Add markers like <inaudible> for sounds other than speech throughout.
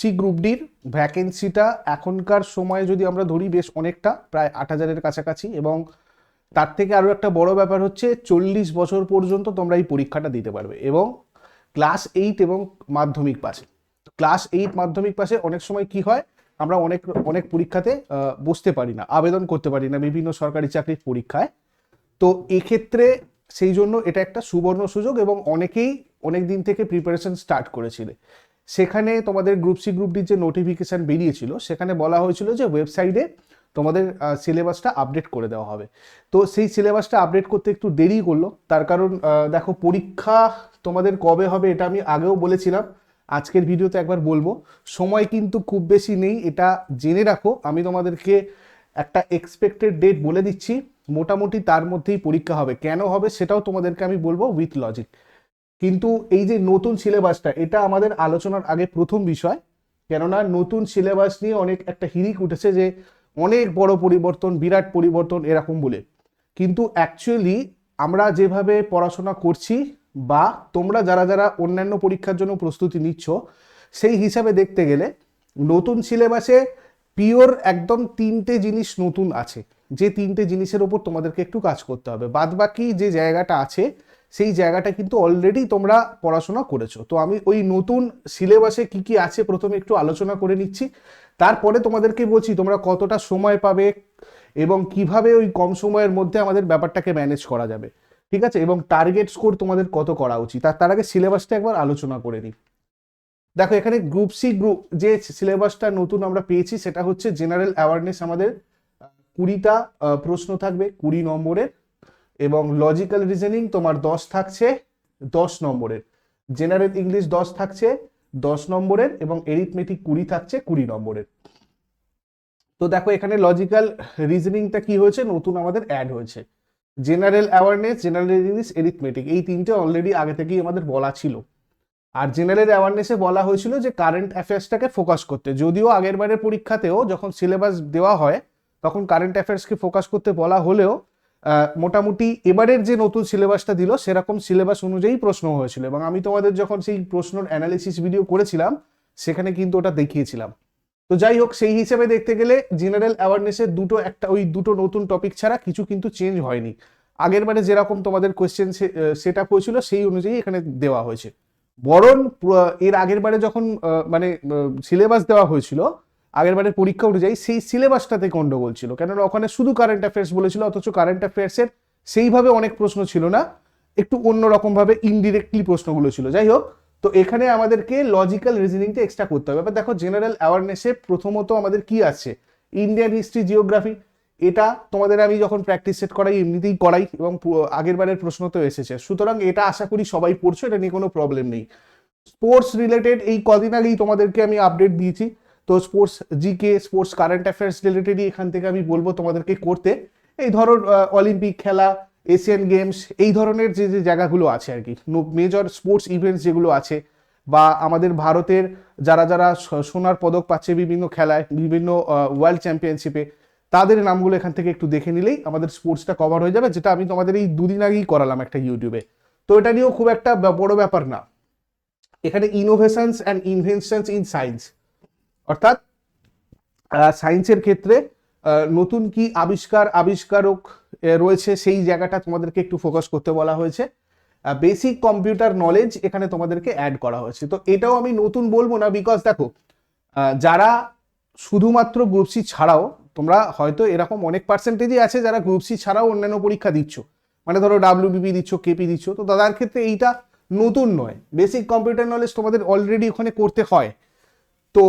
C group ডির ভ্যাকেন্সিটা এখনকার সময়ে যদি আমরা ধরি বেশ অনেকটা, প্রায় আট হাজারের কাছাকাছি এবং তার থেকে আরও একটা বড় ব্যাপার হচ্ছে চল্লিশ বছর পর্যন্ত তোমরা এই পরীক্ষাটা দিতে পারবে এবং ক্লাস এইট এবং মাধ্যমিক পাশে। ক্লাস এইট মাধ্যমিক পাশে অনেক সময় কি হয়, আমরা অনেক অনেক পরীক্ষাতে বসতে পারি না, আবেদন করতে পারি না বিভিন্ন সরকারি চাকরির পরীক্ষায়। তো এক্ষেত্রে সেই জন্য এটা একটা সুবর্ণ সুযোগ এবং অনেকেই অনেক দিন থেকে প্রিপারেশন স্টার্ট করেছিলে। সেখানে তোমাদের গ্রুপ সি গ্রুপ ডির যে নোটিফিকেশান বেরিয়েছিল, সেখানে বলা হয়েছিল যে ওয়েবসাইটে তোমাদের সিলেবাসটা আপডেট করে দেওয়া হবে। তো সেই সিলেবাসটা আপডেট করতে একটু দেরি করল, তার কারণ দেখো পরীক্ষা তোমাদের কবে হবে এটা আমি আগেও বলেছিলাম, আজকের ভিডিওতে একবার বলব। সময় কিন্তু খুব বেশি নেই, এটা জেনে রাখো, আমি তোমাদেরকে একটা এক্সপেক্টেড ডেট বলে দিচ্ছি, মোটামুটি তার মধ্যেই পরীক্ষা হবে। কেন হবে সেটাও তোমাদেরকে আমি বলব উইথ লজিক কিন্তু এই যে নতুন সিলেবাসটা, এটা আমাদের আলোচনার আগে প্রথম বিষয়। কেননা নতুন সিলেবাস নিয়ে অনেক একটা হিরিক উঠেছে যে, অনেক বড় পরিবর্তন, বিরাট পরিবর্তন এরকম বলে। কিন্তু অ্যাকচুয়ালি আমরা যেভাবে পড়াশোনা করছি বা তোমরা যারা যারা অন্যান্য পরীক্ষার জন্য প্রস্তুতি নিচ্ছ, সেই হিসাবে দেখতে গেলে নতুন সিলেবাসে পিওর একদম তিনটে জিনিস নতুন আছে। যে তিনটে জিনিসের ওপর তোমাদেরকে একটু কাজ করতে হবে। বাদ বাকি যে জায়গাটা আছে সেই জায়গাটা কিন্তু অলরেডি তোমরা পড়াশোনা করেছ। তো আমি ওই নতুন সিলেবাসে কি কি আছে প্রথমে একটু আলোচনা করে নিচ্ছি। তারপরে তোমাদেরকে বলছি, তোমরা কতটা সময় পাবে এবং কীভাবে ওই কম সময়ের মধ্যে আমাদের ব্যাপারটাকে ম্যানেজ করা যাবে। ঠিক আছে? এবং টার্গেট স্কোর তোমাদের কত করা উচিত? আর তার আগে সিলেবাসটা একবার আলোচনা করে নিই। দেখো, এখানে গ্রুপ সি গ্রুপ যে সিলেবাসটা নতুন আমরা পেয়েছি, সেটা হচ্ছে জেনারেল অ্যাওয়ারনেস আমাদের কুড়িটা প্রশ্ন থাকবে, কুড়ি নম্বরের। এবং লজিক্যাল রিজনিং তোমার দশ থাকছে দশ নম্বরের। জেনারেল ইংলিশ দশ থাকছে দশ নম্বরের এবং এরিথমেটিক কুড়ি থাকছে কুড়ি নম্বরের। তো দেখো এখানে লজিক্যাল রিজনিংটা কি হয়েছে? নতুন আমাদের অ্যাড হয়েছে। General awareness general English arithmetic এই তিনটে অলরেডি আগে থেকেই আমাদের বলা ছিল। আর জেনারেল অ্যাওয়ারনেসে বলা হয়েছিল যে কারেন্ট অ্যাফেয়ার্সটাকে ফোকাস করতে। যদিও আগের বারের পরীক্ষাতেও যখন সিলেবাস দেওয়া হয়, তখন কারেন্ট অ্যাফেয়ার্সকে ফোকাস করতে বলা হলেও মোটামুটি এবারের যে নতুন সিলেবাসটা দিল, সেরকম সিলেবাস অনুযায়ী প্রশ্ন হয়েছিল। এবং আমি তোমাদের যখন সেই প্রশ্নর অ্যানালিসিস ভিডিও করেছিলাম, সেখানে কিন্তু ওটা দেখিয়েছিলাম। তো যাই হোক, সেই হিসেবে দেখতে গেলে জেনারেল অ্যাওয়ারনেসের দুটো একটা, ওই দুটো নতুন টপিক ছাড়া কিছু কিন্তু চেঞ্জ হয়নি। আগের বারে যেরকম তোমাদের কোয়েশ্চেন সেট আপ হয়েছিল, সেই অনুযায়ী এখানে দেওয়া হয়েছে। বরং এর আগের বারে যখন মানে সিলেবাস দেওয়া হয়েছিল আগের বারের পরীক্ষা অনুযায়ী সেই সিলেবাসটাতে গন্ডগোল ছিল। কেননা ওখানে শুধু কারেন্ট অ্যাফেয়ার্স বলেছিল, অথচ কারেন্ট অ্যাফেয়ার্সের সেইভাবে অনেক প্রশ্ন ছিল না, একটু অন্যরকমভাবে ইনডিরেক্টলি প্রশ্নগুলো ছিল। যাই হোক, তো এখানে আমাদেরকে লজিক্যাল রিজনিংটা এক্সট্রা করতে হবে। এবার দেখো জেনারেল অ্যাওয়ারনেসে প্রথমত আমাদের কি আছে? ইন্ডিয়ান হিস্ট্রি জিওগ্রাফি এটা তোমাদের আমি যখন প্র্যাকটিস সেট করাই, এমনিতেই করাই, এবং আগের বারের প্রশ্ন তো এসেছে। সুতরাং এটা আশা করি সবাই পড়ছো, এটা নিয়ে কোনো প্রবলেম নেই। স্পোর্টস রিলেটেড এই কদিন আগেই তোমাদেরকে আমি আপডেট দিয়েছি। তো sports GK sports current affairs রিলেটেডই এখান থেকে আমি বলব তোমাদেরকে করতে। এই ধরো অলিম্পিক খেলা এশিয়ান গেমস এই ধরনের যে যে জায়গাগুলো আছে আর কি মেজর স্পোর্টস ইভেন্টস যেগুলো আছে বা আমাদের ভারতের যারা যারা সোনার পদক পাচ্ছে বিভিন্ন খেলায়, বিভিন্ন ওয়ার্ল্ড চ্যাম্পিয়নশিপে তাদের নামগুলো এখান থেকে একটু দেখে নিলেই আমাদের স্পোর্টসটা কভার হয়ে যাবে, যেটা আমি তোমাদের এই দুদিন আগেই করালাম একটা ইউটিউবে তো এটা নিয়েও খুব একটা বড় ব্যাপার না। এখানে innovations and inventions in science অর্থাৎ সায়েন্সের ক্ষেত্রে নতুন কি আবিষ্কার, আবিষ্কারক রয়েছে সেই জায়গাটা তোমাদেরকে একটু ফোকাস করতে বলা হয়েছে। বেসিক কম্পিউটার নলেজ এখানে তোমাদেরকে অ্যাড করা হয়েছে। তো এটাও আমি নতুন বলব না বিকজ দেখো যারা শুধুমাত্র গ্রুপ সি ছাড়াও, তোমরা হয়তো এরকম অনেক পার্সেন্টেজই আছে যারা গ্রুপ সি ছাড়াও অন্যান্য পরীক্ষা দিচ্ছ। মানে ধরো ডাব্লিউবিপি দিচ্ছ কেপি দিচ্ছ। তো তাদের ক্ষেত্রে এইটা নতুন নয়। বেসিক কম্পিউটার নলেজ তোমাদের অলরেডি ওখানে করতে হয়। তো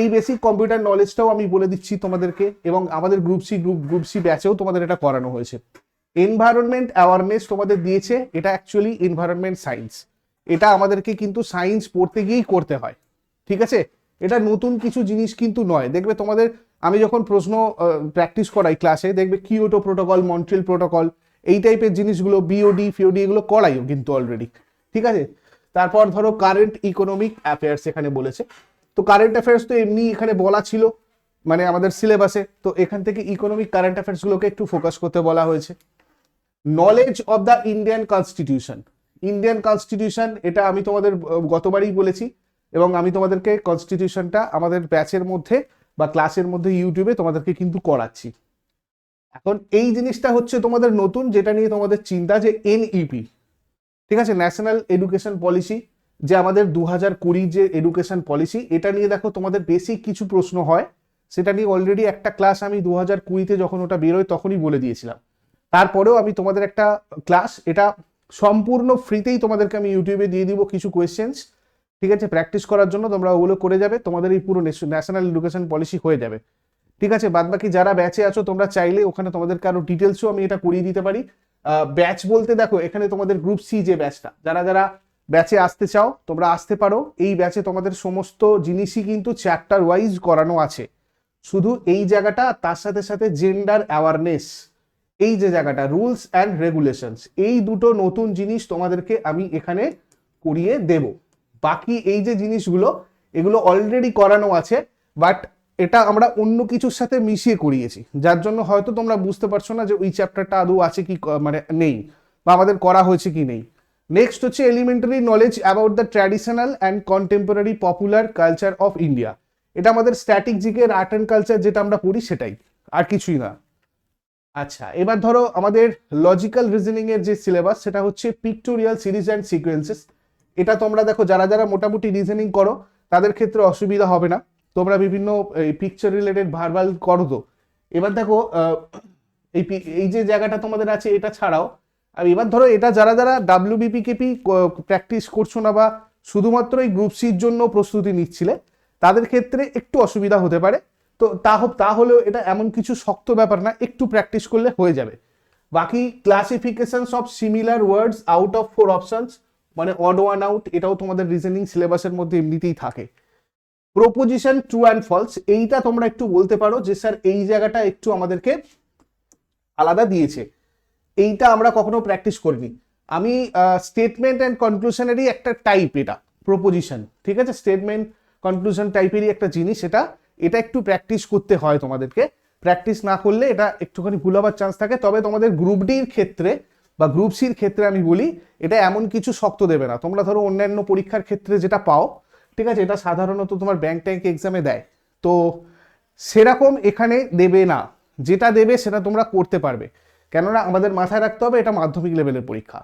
এই বেসিক কম্পিউটার নলেজটাও আমি বলে দিচ্ছি তোমাদেরকে এবং আমাদের group C group group C ব্যাচেও তোমাদের এটা করানো হয়েছে। এনভায়রনমেন্ট অ্যাওয়ারনেস তোমাদের দিয়েছে, এটা অ্যাকচুয়ালি এনভায়রনমেন্ট সায়েন্স এটা আমাদেরকে কিন্তু সায়েন্স পড়তে গিয়েই করতে হয়, ঠিক আছে? এটা নতুন কিছু জিনিস কিন্তু নয়। দেখবে তোমাদের, আমি যখন প্রশ্ন প্র্যাকটিস করাই ক্লাসে দেখবে কিওটো প্রোটোকল মন্ট্রিল প্রোটোকল এই টাইপের জিনিসগুলো বিওডি ফিওডি এগুলো করাইও কিন্তু অলরেডি ঠিক আছে? তারপর ধরো কারেন্ট ইকোনমিক অ্যাফেয়ার্স এখানে বলেছে। তো কারেন্ট অ্যাফেয়ার্স তো এমনি এখানে বলা ছিল মানে আমাদের সিলেবাসে তো এখান থেকে ইকোনমিক কারেন্ট অ্যাফেয়ার্সগুলোকে একটু ফোকাস করতে বলা হয়েছে। Knowledge of the Indian constitution Indian constitution এটা আমি তোমাদের গতবারই বলেছি, এবং আমি তোমাদেরকে কনস্টিটিউশনটা আমাদের ব্যাচের মধ্যে বা ক্লাসের মধ্যে ইউটিউবে তোমাদেরকে কিন্তু করাচ্ছি। এখন এই জিনিসটা হচ্ছে তোমাদের নতুন, যেটা নিয়ে তোমাদের চিন্তা যে এনইপি ঠিক আছে? ন্যাশনাল এডুকেশন পলিসি যে আমাদের দু হাজার কুড়ি যে এডুকেশন পলিসি এটা নিয়ে দেখো তোমাদের বেসিক কিছু প্রশ্ন হয়। সেটা নিয়ে অলরেডি একটা ক্লাস আমি দু হাজার কুড়িতে যখন ওটা বেরোয় তখনই বলে দিয়েছিলাম। তারপরেও আমি তোমাদের একটা ক্লাস এটা সম্পূর্ণ ফ্রিতেই তোমাদেরকে আমি ইউটিউবে দিয়ে দিব কিছু কোয়েশ্চেন্স ঠিক আছে? প্র্যাকটিস করার জন্য তোমরা ওগুলো করে যাবে, তোমাদের এই পুরো ন্যাশনাল এডুকেশন পলিসি হয়ে যাবে। ঠিক আছে? বাদ বাকি যারা ব্যাচে আছো, তোমরা চাইলে ওখানে তোমাদেরকে আরও ডিটেলসও আমি এটা করিয়ে দিতে পারি। ব্যাচ বলতে দেখো, এখানে তোমাদের গ্রুপ সি যে ব্যাচটা যারা যারা ব্যাচে আসতে চাও, তোমরা আসতে পারো। এই ব্যাচে তোমাদের সমস্ত জিনিসই কিন্তু চ্যাপ্টার ওয়াইজ করানো আছে। শুধু এই জায়গাটা, তার সাথে সাথে জেন্ডার অ্যাওয়ারনেস এই যে জায়গাটা রুলস অ্যান্ড রেগুলেশনস এই দুটো নতুন জিনিস তোমাদেরকে আমি এখানে করিয়ে দেব। বাকি এই যে জিনিসগুলো, এগুলো অলরেডি করানো আছে বাট এটা আমরা অন্য কিছুর সাথে মিশিয়ে করিয়েছি। যার জন্য হয়তো তোমরা বুঝতে পারছ না যে ওই চ্যাপ্টারটা আদৌ আছে কি মানে নেই, বা আমাদের করা হয়েছে কি নেই। নেক্সট হচ্ছে elementary knowledge about the traditional and contemporary popular culture of India এটা আমাদের স্ট্যাটিক জিকের আর্ট অ্যান্ড কালচার যেটা আমরা পড়ি সেটাই, আর কিছুই না। আচ্ছা এবার ধরো আমাদের লজিক্যাল রিজনিং এর যে সিলেবাস সেটা হচ্ছে পিক্টোরিয়াল সিরিজ অ্যান্ড সিকোয়েন্সেস এটা তোমরা দেখো, যারা যারা মোটামুটি রিজনিং করো, তাদের ক্ষেত্রে অসুবিধা হবে না। তোমরা বিভিন্ন, এই পিকচার রিলেটেড ভার্বাল করো তো। এবার দেখো এই এই যে জায়গাটা তোমাদের আছে, এটা ছাড়াও আর এবার ধরো এটা যারা যারা ডাব্লিউবিপিকেপি প্র্যাকটিস করছ না বা শুধুমাত্র এই গ্রুপ সির জন্য প্রস্তুতি নিচ্ছিলে, তাদের ক্ষেত্রে একটু অসুবিধা হতে পারে। তো তা হোক, তাহলেও এটা এমন কিছু শক্ত ব্যাপার না, একটু প্র্যাকটিস করলে হয়ে যাবে। বাকি classifications of similar words out of four options মানে অড ওয়ান আউট এটাও তোমাদের রিজনিং সিলেবাসের মধ্যে এমনিতেই থাকে। প্রপোজিশন ট্রু অ্যান্ড ফলস এইটা তোমরা একটু বলতে পারো যে স্যার এই জায়গাটা একটু আমাদেরকে আলাদা দিয়েছে। এইটা আমরা কখনো প্র্যাকটিস করিনি। আমি স্টেটমেন্ট অ্যান্ড কনক্লুশনেরই একটা টাইপ এটা প্রপোজিশন ঠিক আছে? স্টেটমেন্ট কনক্লুশন টাইপেরই একটা জিনিস এটা। এটা একটু প্র্যাকটিস করতে হয় তোমাদেরকে। প্র্যাকটিস না করলে এটা একটুখানি ভুল হবার চান্স থাকে। তবে তোমাদের গ্রুপ ডির ক্ষেত্রে বা গ্রুপ সির ক্ষেত্রে আমি বলি, এটা এমন কিছু শক্ত দেবে না। তোমরা ধরো অন্যান্য পরীক্ষার ক্ষেত্রে যেটা পাও, ঠিক আছে? এটা সাধারণত তোমার ব্যাংক ট্যাঙ্ক এক্সামে দেয়। তো সেরকম এখানে দেবে না। যেটা দেবে সেটা তোমরা করতে পারবে। কেননা আমাদের মাথায় রাখতে হবে এটা মাধ্যমিক লেভেলের পরীক্ষা।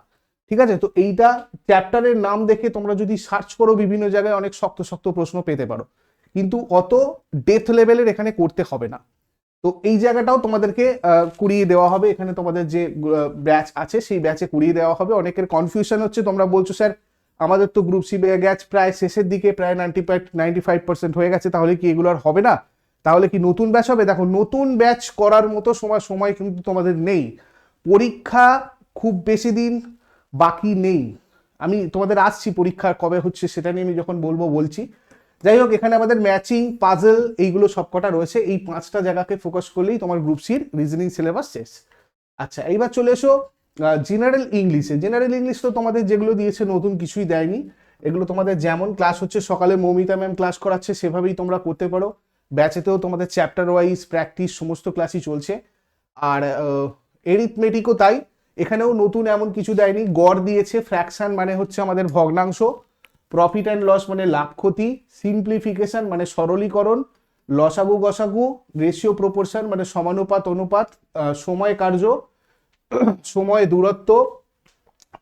ঠিক আছে? তো এইটা চ্যাপ্টারের নাম দেখে তোমরা যদি সার্চ করো বিভিন্ন জায়গায় অনেক শক্ত শক্ত প্রশ্ন পেতে পারো। কিন্তু অত ডেথ লেভেলের এখানে করতে হবে না। তো এই জায়গাটাও তোমাদেরকে কুড়িয়ে দেওয়া হবে। এখানে তোমাদের যে ব্যাচ আছে, সেই ব্যাচে কুড়িয়ে দেওয়া হবে। অনেকের কনফিউশন হচ্ছে, তোমরা বলছো, স্যার, আমাদের তো গ্রুপ সি ব্যাচ প্রায় শেষের দিকে, প্রায় নাইনটি নাইনটি ফাইভ পার্সেন্ট হয়ে গেছে, তাহলে কি এগুলো আর হবে না? তাহলে কি নতুন ব্যাচ হবে? দেখো, নতুন ব্যাচ করার মতো সময় সময় কিন্তু তোমাদের নেই। পরীক্ষা খুব বেশি দিন বাকি নেই। আমি তোমাদের আসছি পরীক্ষা কবে হচ্ছে সেটা নিয়ে আমি যখন বলব, বলছি। যাই হোক, এখানে আমাদের ম্যাচিং পাজল এইগুলো সবকটা রয়েছে। এই পাঁচটা জায়গাকে ফোকাস করলেই তোমার গ্রুপ সির রিজনিং সিলেবাস শেষ। আচ্ছা এইবার চলে এসো জেনারেল ইংলিশে জেনারেল ইংলিশ তো তোমাদের যেগুলো দিয়েছে নতুন কিছুই দেয়নি। এগুলো তোমাদের যেমন ক্লাস হচ্ছে, সকালে মৌমিতা ম্যাম ক্লাস করাচ্ছে, সেভাবেই তোমরা করতে পারো। ব্যাচেতেও তোমাদের চ্যাপ্টার ওয়াইজ প্র্যাকটিস সমস্ত ক্লাসই চলছে। আর এরিথমেটিকও তাই। এখানেও নতুন এমন কিছু দেয়নি। গড় দিয়েছে ফ্র্যাকশন মানে হচ্ছে আমাদের ভগ্নাংশ। প্রফিট অ্যান্ড লস মানে লাভ ক্ষতি। সিম্পলিফিকেশন মানে সরলীকরণ। লসাগু গসাগু রেশিও প্রপোর্শন মানে সমানুপাত, অনুপাত সময় কার্য, <clears throat> সময় দূরত্ব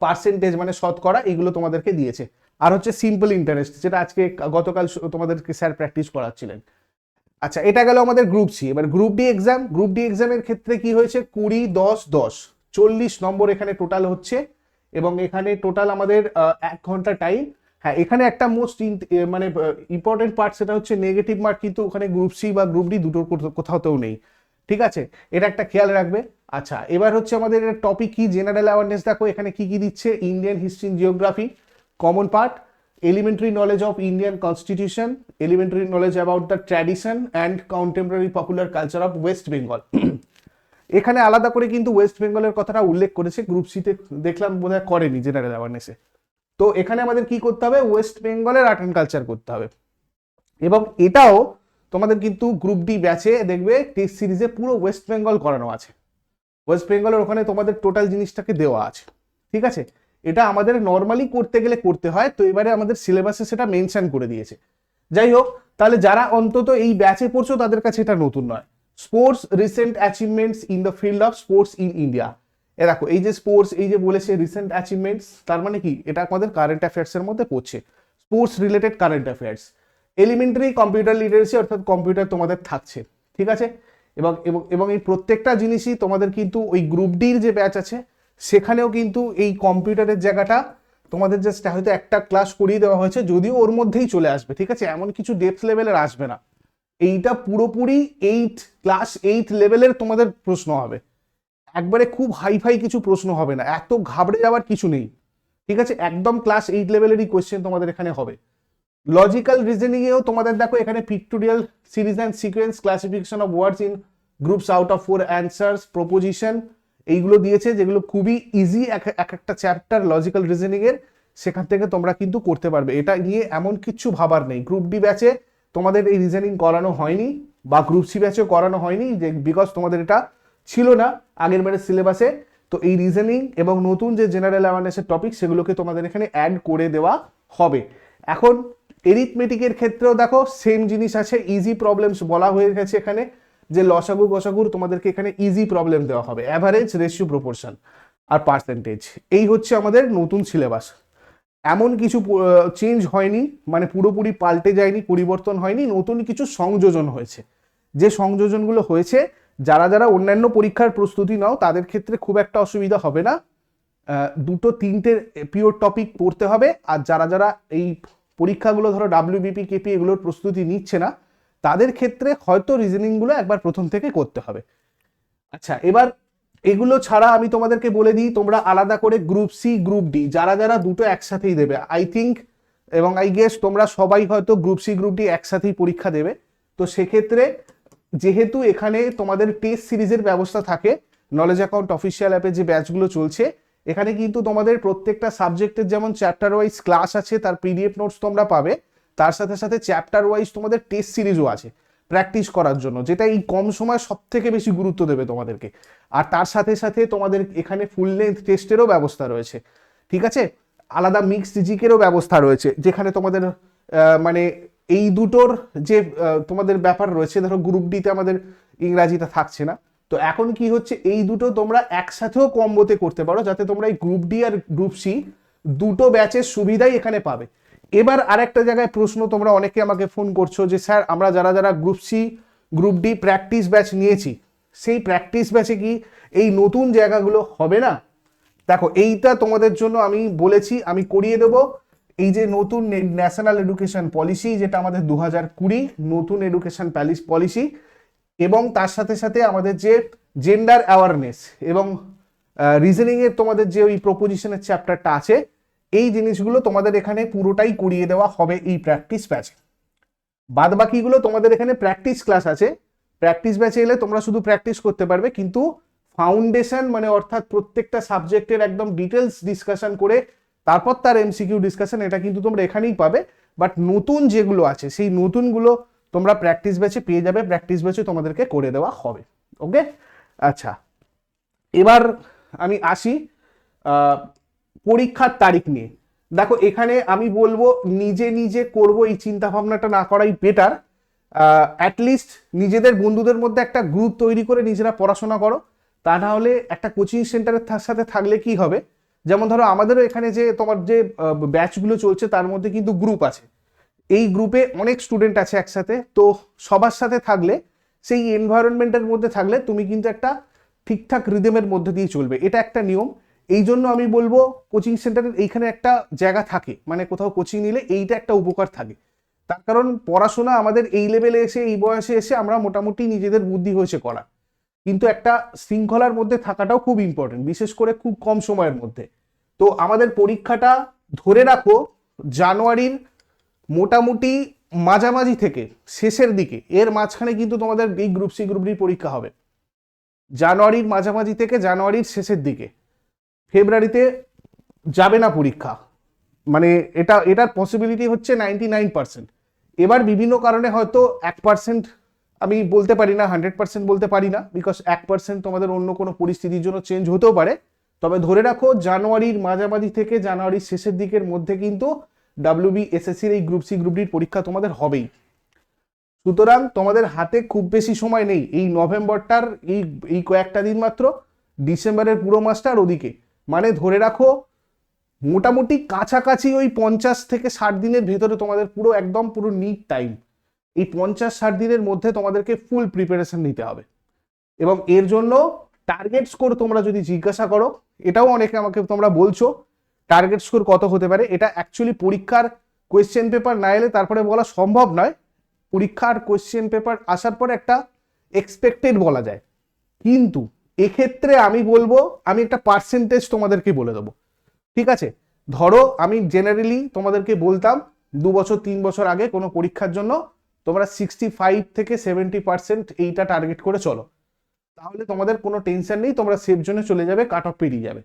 পার্সেন্টেজ মানে শতকরা, এগুলো তোমাদেরকে দিয়েছে। আর হচ্ছে সিম্পল ইন্টারেস্ট যেটা আজকে গতকাল তোমাদেরকে স্যার প্র্যাকটিস করাচ্ছিলেন। আচ্ছা এটা গেল আমাদের গ্রুপ সি এবার group D exam group D এক্সামের ক্ষেত্রে কি হয়েছে? কুড়ি, দশ দশ। চল্লিশ নম্বর এখানে টোটাল হচ্ছে এবং এখানে টোটাল আমাদের এক ঘণ্টা টাইম হ্যাঁ এখানে একটা মোস্ট মানে ইম্পর্টেন্ট পার্ট সেটা হচ্ছে নেগেটিভ মার্ক কিন্তু ওখানে গ্রুপ সি বা গ্রুপ ডি দুটোর কোথাও- কোথাওতেও নেই। ঠিক আছে? এটা একটা খেয়াল রাখবে। আচ্ছা এবার হচ্ছে আমাদের টপিক কি? জেনারেল অ্যাওয়ারনেস দেখো, এখানে কি কি দিচ্ছে? Indian history geography common part elementary knowledge of Indian constitution elementary knowledge about the tradition and contemporary popular culture of West Bengal এখানে আলাদা করে কিন্তু ওয়েস্ট বেঙ্গলের কথাটা উল্লেখ করেছে গ্রুপ সিতে দেখলাম বোধহয় করেনি জেনারেল অ্যাওয়ারনেসে তো এখানে আমাদের কি করতে হবে? ওয়েস্ট বেঙ্গলের আর্ট অ্যান্ড কালচার করতে হবে। এবং এটাও তোমাদের কিন্তু গ্রুপ ডি ব্যাচে দেখবে টেস্ট সিরিজে পুরো ওয়েস্ট বেঙ্গল করানো আছে। ওয়েস্ট বেঙ্গলের ওখানে তোমাদের টোটাল জিনিসটাকে দেওয়া আছে। ঠিক আছে? এটা আমাদের নর্মালি করতে গেলে করতে হয়, তো এবারে আমাদের সিলেবাসে সেটা মেনশন করে দিয়েছে। যাই হোক, তাহলে যারা অন্তত এই ব্যাচে পড়ছো, তাদের কাছে এটা নতুন নয়। Sports recent achievements in the field of sports in India এ দেখো, এই যে স্পোর্টস এই যে বলেছে রিসেন্ট অ্যাচিভমেন্টস তার মানে কি? এটা আমাদের কারেন্ট অ্যাফেয়ার্সের মধ্যে পড়ছে। Sports related current affairs elementary computer literacy অর্থাৎ কম্পিউটার তোমাদের থাকছে, ঠিক আছে? এবং এবং এই প্রত্যেকটা জিনিসই তোমাদের কিন্তু ওই গ্রুপ ডির যে ব্যাচ আছে সেখানেও কিন্তু এই কম্পিউটারের জায়গাটা তোমাদের জাস্ট হয়তো একটা ক্লাস করিয়ে দেওয়া হয়েছে, যদিও ওর মধ্যেই চলে আসবে, ঠিক আছে? এমন কিছু ডেপথ লেভেলের আসবে না। এইটা পুরোপুরি এইট ক্লাস এইট লেভেলের তোমাদের প্রশ্ন হবে। একবারে খুব হাইফাই কিছু প্রশ্ন হবে না। এত ঘাবড়ে যাওয়ার কিছু নেই। ঠিক আছে? একদম ক্লাস এইট লেভেলেরই কোয়েশ্চেন তোমাদের এখানে হবে। লজিক্যাল রিজনিংয়েও তোমাদের দেখো, এখানে pictorial series and sequence classification of words in groups out of four answers proposition এইগুলো দিয়েছে যেগুলো খুবই ইজি এক এক একটা চ্যাপ্টার লজিক্যাল রিজনিংয়ের সেখান থেকে তোমরা কিন্তু করতে পারবে। এটা নিয়ে এমন কিছু ভাবার নেই। গ্রুপ ডি ব্যাচে তোমাদের এই রিজনিং করানো হয়নি বা গ্রুপ সি ব্যাচেও করানো হয়নি যে বিকজ তোমাদের এটা ছিল না আগের বারের সিলেবাসে তো এই রিজনিং এবং নতুন যে জেনারেল অ্যাওয়ারনেসের টপিক সেগুলোকে তোমাদের এখানে অ্যাড করে দেওয়া হবে। এখন এরিথমেটিকের ক্ষেত্রেও দেখো সেম জিনিস আছে ইজি প্রবলেমস বলা হয়ে গেছে এখানে। যে লসাগু গসাগুর তোমাদেরকে এখানে ইজি প্রবলেম দেওয়া হবে অ্যাভারেজ রেশিও প্রপোর্শন আর পার্সেন্টেজ এই হচ্ছে আমাদের নতুন সিলেবাস এমন কিছু চেঞ্জ হয়নি মানে পুরোপুরি পাল্টে যায়নি, পরিবর্তন হয়নি, নতুন কিছু সংযোজন হয়েছে। যে সংযোজনগুলো হয়েছে, যারা যারা অন্যান্য পরীক্ষার প্রস্তুতি নাও, তাদের ক্ষেত্রে খুব একটা অসুবিধা হবে না। দুটো তিনটে পিওর টপিক পড়তে হবে, আর যারা যারা এই পরীক্ষাগুলো ধরো ডাব্লিউবিপি কেপি এগুলোর প্রস্তুতি নিচ্ছে না তাদের ক্ষেত্রে হয়তো রিজনিংগুলো একবার প্রথম থেকে করতে হবে। আচ্ছা এবার এগুলো ছাড়া আমি তোমাদেরকে বলে দিই তোমরা আলাদা করে গ্রুপ সি গ্রুপ ডি যারা যারা দুটো একসাথেই দেবে আই থিঙ্ক এবং আই গেস তোমরা সবাই হয়তো গ্রুপ সি গ্রুপ ডি একসাথেই পরীক্ষা দেবে। তো সেক্ষেত্রে যেহেতু এখানে তোমাদের টেস্ট সিরিজের ব্যবস্থা থাকে নলেজ অ্যাকাউন্ট অফিসিয়াল অ্যাপে যে ব্যাচগুলো চলছে এখানে কিন্তু তোমাদের প্রত্যেকটা সাবজেক্টের যেমন চ্যাপ্টার ওয়াইজ ক্লাস আছে তার পিডিএফ নোটস তোমরা পাবে। তার সাথে সাথে চ্যাপ্টার ওয়াইজ তোমাদের টেস্ট সিরিজও আছে। প্র্যাকটিস করার জন্য, যেটা এই কম সময় সব থেকে বেশি গুরুত্ব দেবে তোমাদেরকে। আর তার সাথে সাথে তোমাদের এখানে ফুল লেন্থ টেস্টেরও ব্যবস্থা রয়েছে। ঠিক আছে? আলাদা মিক্সড জিকেরও ব্যবস্থা রয়েছে, যেখানে তোমাদের মানে এই দুটোর যে তোমাদের ব্যাপার রয়েছে, ধরো গ্রুপ ডিতে আমাদের ইংরাজিটা থাকছে না। তো এখন কি হচ্ছে, এই দুটো তোমরা একসাথেও কম্বোতে করতে পারো, যাতে তোমরা এই গ্রুপ ডি আর গ্রুপ সি দুটো ব্যাচের সুবিধাই এখানে পাবে। এবার আরেকটা জায়গায় প্রশ্ন, তোমরা অনেকে আমাকে ফোন করছ যে, স্যার, আমরা যারা যারা group C group D practice batch নিয়েছি, সেই প্র্যাকটিস ব্যাচে কি এই নতুন জায়গাগুলো হবে না? দেখো, এইটা তোমাদের জন্য আমি বলেছি, আমি করিয়ে দেবো। এই যে নতুন ন্যাশনাল এডুকেশন পলিসি যেটা আমাদের দু হাজার কুড়ি, নতুন এডুকেশন পলিসি এবং তার সাথে সাথে আমাদের যে জেন্ডার অ্যাওয়ারনেস এবং রিজনিং এর তোমাদের যে ওই প্রপোজিশনের চ্যাপ্টারটা আছে এই জিনিসগুলো তোমাদের এখানে পুরোটাই করিয়ে দেওয়া হবে এই প্র্যাকটিস ব্যাচে বাদ বাকিগুলো তোমাদের এখানে প্র্যাকটিস ক্লাস আছে। প্র্যাকটিস ব্যাচে এলে তোমরা শুধু প্র্যাকটিস করতে পারবে, কিন্তু ফাউন্ডেশন মানে অর্থাৎ প্রত্যেকটা সাবজেক্টের একদম ডিটেলস ডিসকাশন করে তারপর তার এমসিকিউ ডিসকাশন এটা কিন্তু তোমরা এখানেই পাবে। বাট নতুন যেগুলো আছে, সেই নতুনগুলো তোমরা প্র্যাকটিস ব্যাচে পেয়ে যাবে প্র্যাকটিস ব্যাচে তোমাদেরকে করে দেওয়া হবে। ওকে আচ্ছা এবার আমি আসি পরীক্ষার তারিখ নিয়ে। দেখো, এখানে আমি বলব, নিজে নিজে করব এই চিন্তা ভাবনাটা না করাই বেটার অ্যাটলিস্ট নিজেদের বন্ধুদের মধ্যে একটা গ্রুপ তৈরি করে নিজেরা পড়াশোনা করো। তা না হলে একটা কোচিং সেন্টারের সাথে থাকলে কি হবে? যেমন ধরো, আমাদেরও এখানে যে তোমার যে ব্যাচগুলো চলছে, তার মধ্যে কিন্তু গ্রুপ আছে। এই গ্রুপে অনেক স্টুডেন্ট আছে একসাথে। তো সবার সাথে থাকলে, সেই এনভায়রনমেন্টের মধ্যে থাকলে তুমি কিন্তু একটা ঠিকঠাক রিদেমের মধ্যে দিয়ে চলবে। এটা একটা নিয়ম। এই জন্য আমি বলব কোচিং সেন্টারের এইখানে একটা জায়গা থাকে মানে কোথাও কোচিং নিলে এইটা একটা উপকার থাকে। তার কারণ পড়াশোনা আমাদের এই লেভেলে এসে, এই বয়সে এসে আমরা মোটামুটি নিজেদের বুদ্ধি হয়েছে করা। কিন্তু একটা শৃঙ্খলার মধ্যে থাকাটাও খুব ইম্পর্টেন্ট বিশেষ করে খুব কম সময়ের মধ্যে। তো আমাদের পরীক্ষাটা ধরে রাখো জানুয়ারির মোটামুটি মাঝামাঝি থেকে শেষের দিকে, এর মাঝখানে কিন্তু তোমাদের এই গ্রুপ সি গ্রুপ পরীক্ষা হবে। জানুয়ারির মাঝামাঝি থেকে জানুয়ারির শেষের দিকে। ফেব্রুয়ারিতে যাবে না পরীক্ষা। মানে এটা, এটার পসিবিলিটি হচ্ছে নাইনটি নাইন পার্সেন্ট এবার বিভিন্ন কারণে হয়তো এক পার্সেন্ট আমি বলতে পারি না হান্ড্রেড পার্সেন্ট বলতে পারি না বিকজ এক পার্সেন্ট তোমাদের অন্য কোনো পরিস্থিতির জন্য চেঞ্জ হতেও পারে। তবে ধরে রাখো, জানুয়ারির মাঝামাঝি থেকে জানুয়ারির শেষের দিকের মধ্যে কিন্তু ডাব্লিউবি এসএসসির এই গ্রুপ সি গ্রুপ ডির পরীক্ষা তোমাদের হবেই। সুতরাং তোমাদের হাতে খুব বেশি সময় নেই। এই নভেম্বরটার এই এই কয়েকটা দিন মাত্র, ডিসেম্বরের পুরো মাসটার ওদিকে। মানে ধরে রাখো, মোটামুটি কাছাকাছি ওই পঞ্চাশ থেকে ষাট দিনের ভেতরে তোমাদের পুরো একদম পুরো নিট টাইম এই পঞ্চাশ ষাট দিনের মধ্যে তোমাদেরকে ফুল প্রিপারেশন নিতে হবে। এবং এর জন্য টার্গেট স্কোর তোমরা যদি জিজ্ঞাসা করো, এটাও অনেকে আমাকে তোমরা বলছো টার্গেট স্কোর কত হতে পারে, এটা অ্যাকচুয়ালি পরীক্ষার কোয়েশ্চেন পেপার না এলে তারপরে বলা সম্ভব নয়। পরীক্ষার কোয়েশ্চেন পেপার আসার পর একটা এক্সপেক্টেড বলা যায়। কিন্তু এক্ষেত্রে আমি বলব, আমি একটা পার্সেন্টেজ তোমাদেরকে বলে দেবো। ঠিক আছে? ধরো আমি জেনারেলি তোমাদেরকে বলতাম, দু বছর, তিন বছর আগে কোনো পরীক্ষার জন্য তোমরা সিক্সটি ফাইভ থেকে সেভেন্টি পার্সেন্ট এইটা টার্গেট করে চলো। তাহলে তোমাদের কোনো টেনশন নেই, তোমরা সেফ জোনে চলে যাবে কাট অফ পেরিয়ে যাবে।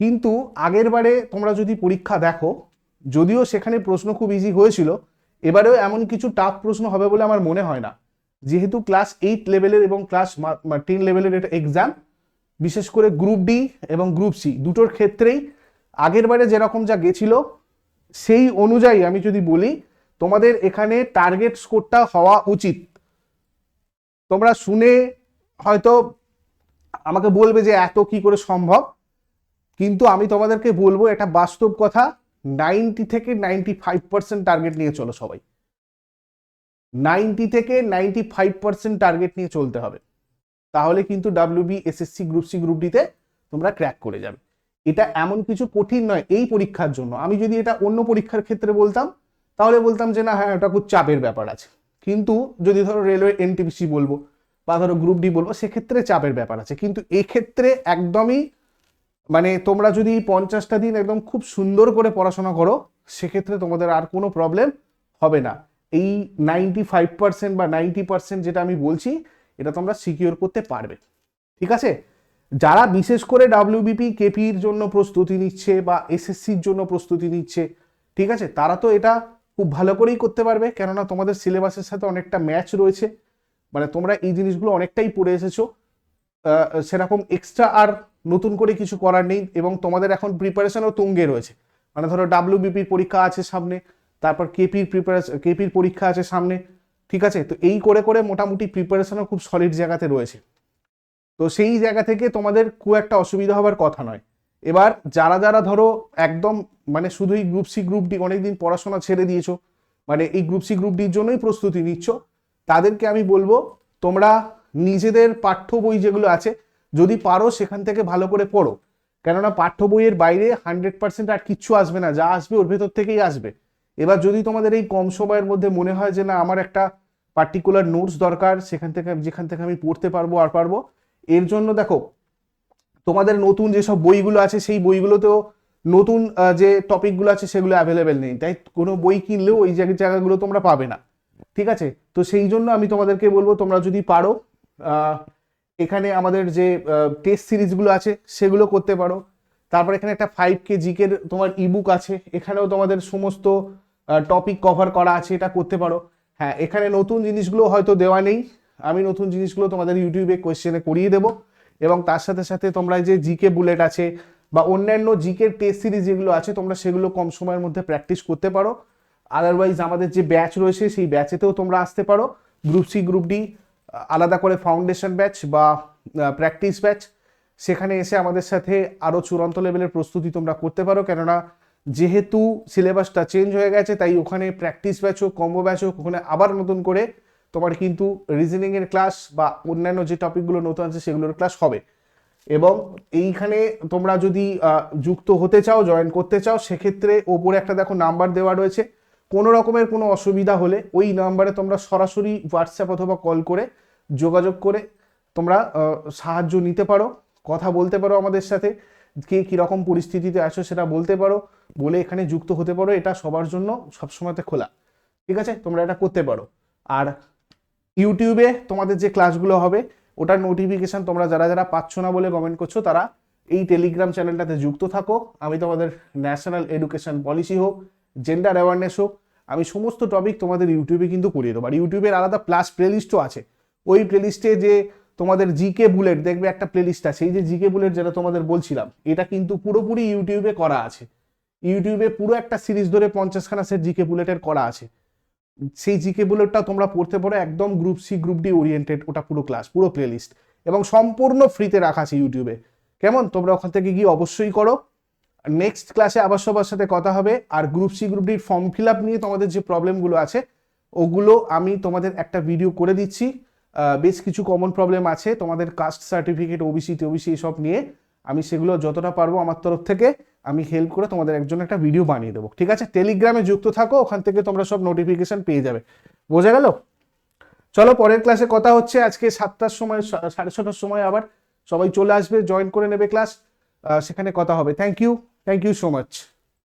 কিন্তু আগের বারে তোমরা যদি পরীক্ষা দেখো, যদিও সেখানে প্রশ্ন খুব ইজি হয়েছিল, এবারেও এমন কিছু টাফ প্রশ্ন হবে বলে আমার মনে হয় না। যেহেতু ক্লাস এইট লেভেলের এবং ক্লাস টেন লেভেলের এটা এক্সাম বিশেষ করে গ্রুপ ডি এবং গ্রুপ সি দুটোর ক্ষেত্রেই আগের বারে যেরকম যা গেছিল, সেই অনুযায়ী আমি যদি বলি, তোমাদের এখানে টার্গেট স্কোরটা হওয়া উচিত। তোমরা শুনে হয়তো আমাকে বলবে যে এত কি করে সম্ভব, কিন্তু আমি তোমাদেরকে বলব এটা বাস্তব কথা নাইনটি থেকে নাইনটি ফাইভ পার্সেন্ট টার্গেট নিয়ে চলো সবাই। নাইনটি থেকে নাইনটি ফাইভ পার্সেন্ট টার্গেট নিয়ে চলতে হবে। তাহলে কিন্তু WB SSC group C group ডিতে তোমরা ক্র্যাক করে যাবে। এটা এমন কিছু কঠিন নয় এই পরীক্ষার জন্য। আমি যদি এটা অন্য পরীক্ষার ক্ষেত্রে বলতাম, তাহলে বলতাম যে না হ্যাঁ ওটা খুব চাপের ব্যাপার আছে। কিন্তু যদি ধরো রেলওয়ে এনটিপিসি বলব বা ধরো গ্রুপ ডি বলব, সেক্ষেত্রে চাপের ব্যাপার আছে। কিন্তু এক্ষেত্রে একদমই মানে তোমরা যদি পঞ্চাশটা দিন একদম খুব সুন্দর করে পড়াশোনা করো, সেক্ষেত্রে তোমাদের আর কোনো প্রবলেম হবে না। এই নাইনটি ফাইভ পার্সেন্ট বা নাইনটি পার্সেন্ট যেটা আমি বলছি, এটা তোমরা সিকিওর করতে পারবে। ঠিক আছে? যারা বিশেষ করে ডাব্লিউবিপি কেপির জন্য প্রস্তুতি নিচ্ছে বা এসএসসির জন্য প্রস্তুতি নিচ্ছে, ঠিক আছে? তারা তো এটা খুব ভালো করেই করতে পারবে, কেননা তোমাদের সিলেবাসের সাথে অনেকটা ম্যাচ রয়েছে। মানে তোমরা এই জিনিসগুলো অনেকটাই পড়ে এসেছ। সেরকম এক্সট্রা আর নতুন করে কিছু করার নেই এবং তোমাদের এখন প্রিপারেশনও তুঙ্গে রয়েছে। মানে ধরো ডাব্লিউবিপির পরীক্ষা আছে সামনে তারপর কেপির প্রিপারেশন কেপির পরীক্ষা আছে সামনে, ঠিক আছে? তো এই করে করে মোটামুটি প্রিপারেশনও খুব সলিড জায়গাতে রয়েছে। তো সেই জায়গা থেকে তোমাদের খুব একটা অসুবিধা হবার কথা নয়। এবার যারা যারা ধরো একদম মানে শুধুই গ্রুপ সি গ্রুপ ডি অনেকদিন পড়াশোনা ছেড়ে দিয়েছ মানে এই গ্রুপ সি গ্রুপ ডির জন্যই প্রস্তুতি নিচ্ছ, তাদেরকে আমি বলব, তোমরা নিজেদের পাঠ্য বই যেগুলো আছে, যদি পারো সেখান থেকে ভালো করে পড়ো। কেননা পাঠ্য বইয়ের বাইরে হান্ড্রেড পার্সেন্ট আর কিচ্ছু আসবে না, যা আসবে ওর ভেতর থেকেই আসবে। এবার যদি তোমাদের এই কম সময়ের মধ্যে মনে হয় যে না, আমার একটা পার্টিকুলার নোটস দরকার, সেখান থেকে যেখান থেকে আমি পড়তে পারব আর পারব, এর জন্য দেখো, তোমাদের নতুন যেসব বইগুলো আছে, সেই বইগুলোতেও নতুন যে টপিকগুলো আছে, সেগুলো অ্যাভেলেবেল নেই। তাই কোনো বই কিনলেও ওই জায়গা, জায়গাগুলো তোমরা পাবে না। ঠিক আছে? তো সেই জন্য আমি তোমাদেরকে বলব, তোমরা যদি পারো এখানে আমাদের যে টেস্ট সিরিজগুলো আছে, সেগুলো করতে পারো। তারপর এখানে একটা ফাইভ কে জিকের তোমার ইবুক আছে। এখানেও তোমাদের সমস্ত টপিক কভার করা আছে, এটা করতে পারো। হ্যাঁ এখানে নতুন জিনিসগুলো হয়তো দেওয়া নেই। আমি নতুন জিনিসগুলো তোমাদের ইউটিউবে কোয়েশ্চেনে করিয়ে দেবো। এবং তার সাথে সাথে তোমরা যে জিকে বুলেট আছে বা অন্যান্য জিকের টেস্ট সিরিজ যেগুলো আছে, তোমরা সেগুলো কম সময়ের মধ্যে প্র্যাকটিস করতে পারো। আদারওয়াইজ আমাদের যে ব্যাচ রয়েছে, সেই ব্যাচেতেও তোমরা আসতে পারো। গ্রুপ সি গ্রুপ ডি আলাদা করে ফাউন্ডেশন ব্যাচ বা প্র্যাকটিস ব্যাচ সেখানে এসে আমাদের সাথে আরও চূড়ান্ত লেভেলের প্রস্তুতি তোমরা করতে পারো। কেননা যেহেতু সিলেবাসটা চেঞ্জ হয়ে গেছে, তাই ওখানে প্র্যাকটিস ব্যাচ হোক কম্বো ব্যাচ হোক, ওখানে আবার নতুন করে তোমার কিন্তু রিজনিংয়ের ক্লাস বা অন্যান্য যে টপিকগুলো নতুন আছে, সেগুলোর ক্লাস হবে। এবং এইখানে তোমরা যদি যুক্ত হতে চাও জয়েন করতে চাও, সেক্ষেত্রে ওপরে একটা দেখো নাম্বার দেওয়া রয়েছে। কোনো রকমের কোনো অসুবিধা হলে ওই নাম্বারে তোমরা সরাসরি হোয়াটসঅ্যাপ অথবা কল করে যোগাযোগ করে তোমরা সাহায্য নিতে পারো, কথা বলতে পারো আমাদের সাথে। কে কীরকম পরিস্থিতিতে আছো সেটা বলতে পারো, বলে এখানে যুক্ত হতে পারো, এটা সবার জন্য সবসময়তে খোলা। ঠিক আছে? তোমরা এটা করতে পারো। আর ইউটিউবে তোমাদের যে ক্লাসগুলো হবে, ওটার নোটিফিকেশন তোমরা যারা যারা পাচ্ছ না বলে কমেন্ট করছ, তারা এই টেলিগ্রাম চ্যানেলটাতে যুক্ত থাকো। আমি তোমাদের ন্যাশনাল এডুকেশন পলিসি হোক জেন্ডার অ্যাওয়ারনেস হোক, আমি সমস্ত টপিক তোমাদের ইউটিউবে কিন্তু করিয়ে দেবো। আর ইউটিউবের আলাদা প্লাস প্লেলিস্টও আছে। ওই প্লেলিস্টে যে তোমাদের জিকে বুলেট দেখবে একটা প্লেলিস্ট আছে, এই যে জিকে বুলেট যেটা তোমাদের বলছিলাম, এটা কিন্তু পুরোপুরি ইউটিউবে করা আছে। ইউটিউবে পুরো একটা সিরিজ ধরে পঞ্চাশখানা সেট জিকে বুলেটের করা আছে। সেই জিকে বুলেটটা তোমরা পড়তে পারো, একদম group C group D oriented ওটা পুরো ক্লাস পুরো প্লেলিস্ট এবং সম্পূর্ণ ফ্রিতে রাখা আছে ইউটিউবে কেমন? তোমরা ওখান থেকে গিয়ে অবশ্যই করো। নেক্সট ক্লাসে আবার সবার সাথে কথা হবে। আর গ্রুপ সি গ্রুপ ডির ফর্ম ফিল আপ নিয়ে তোমাদের যে প্রবলেমগুলো আছে, ওগুলো আমি তোমাদের একটা ভিডিও করে দিচ্ছি। বেশ কিছু কমন প্রবলেম আছে। তোমাদের কাস্ট সার্টিফিকেট ওবিসি টিওবিসি এসব নিয়ে আমি সেগুলো যতটা পারব আমার তরফ থেকে আমি হেল্প করে তোমাদের একজন একটা ভিডিও বানিয়ে দেবো। ঠিক আছে? টেলিগ্রামে যুক্ত থাকো, ওখান থেকে তোমরা সব নোটিফিকেশন পেয়ে যাবে। বোঝা গেল? চলো, পরের ক্লাসে কথা হচ্ছে। আজকে সাতটার সময় সাড়ে ছটার সময় আবার সবাই চলে আসবে জয়েন করে নেবে ক্লাস সেখানে কথা হবে। Thank you thank you so much